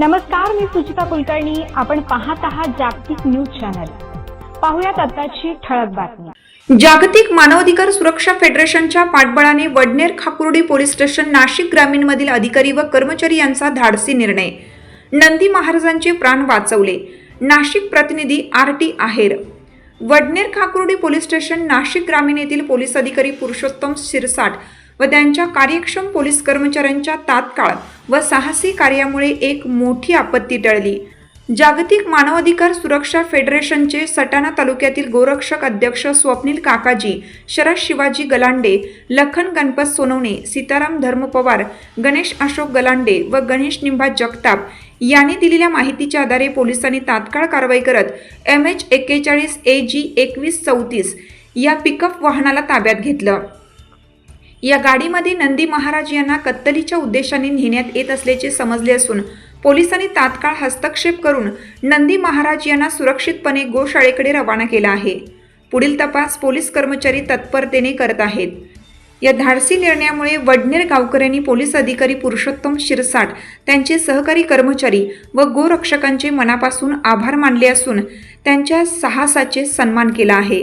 नमस्कार मी सुचिता कुलकर्णी. आपण पाहत आहात जागतिक न्यूज चॅनल. पाहुयात आताची ठळक बातमी. जागतिक मानवाधिकार सुरक्षा फेडरेशनच्या पाठबळाने वडनेर खाकुर्डी पोलीस स्टेशन नाशिक ग्रामीणमधील अधिकारी व कर्मचारी यांचा धाडसी निर्णय. नंदी महाराजांचे प्राण वाचवले. नाशिक प्रतिनिधी R T Aher. Vadner Khakurdi police station Nashik ग्रामीण येथील पोलीस अधिकारी पुरुषोत्तम शिरसाट व त्यांच्या कार्यक्षम पोलीस कर्मचाऱ्यांच्या तात्काळ व साहसी कार्यामुळे एक मोठी आपत्ती टळली. जागतिक मानवाधिकार सुरक्षा फेडरेशनचे सटाणा तालुक्यातील गोरक्षक अध्यक्ष स्वप्नील काकाजी शरद शिवाजी गलांडे लखन गणपत सोनवणे सीताराम धर्म पवार गणेश अशोक गलांडे व गणेश निंबा जगताप यांनी दिलेल्या माहितीच्या आधारे पोलिसांनी तात्काळ कारवाई करत एम एच एक्केचाळीस ए जी एकवीस चौतीस या पिकअप वाहनाला ताब्यात घेतलं. या गाडीमध्ये नंदी महाराज यांना कत्तलीच्या उद्देशाने नेण्यात येत असल्याचे समजले असून पोलिसांनी तात्काळ हस्तक्षेप करून नंदी महाराज यांना सुरक्षितपणे गोशाळेकडे रवाना केला आहे. पुढील तपास पोलीस कर्मचारी तत्परतेने करत आहेत. या धाडसी निर्णयामुळे वडनेर गावकऱ्यांनी पोलीस अधिकारी पुरुषोत्तम शिरसाट त्यांचे सहकारी कर्मचारी व गोरक्षकांचे मनापासून आभार मानले असून त्यांच्या साहसाचे सन्मान केला आहे.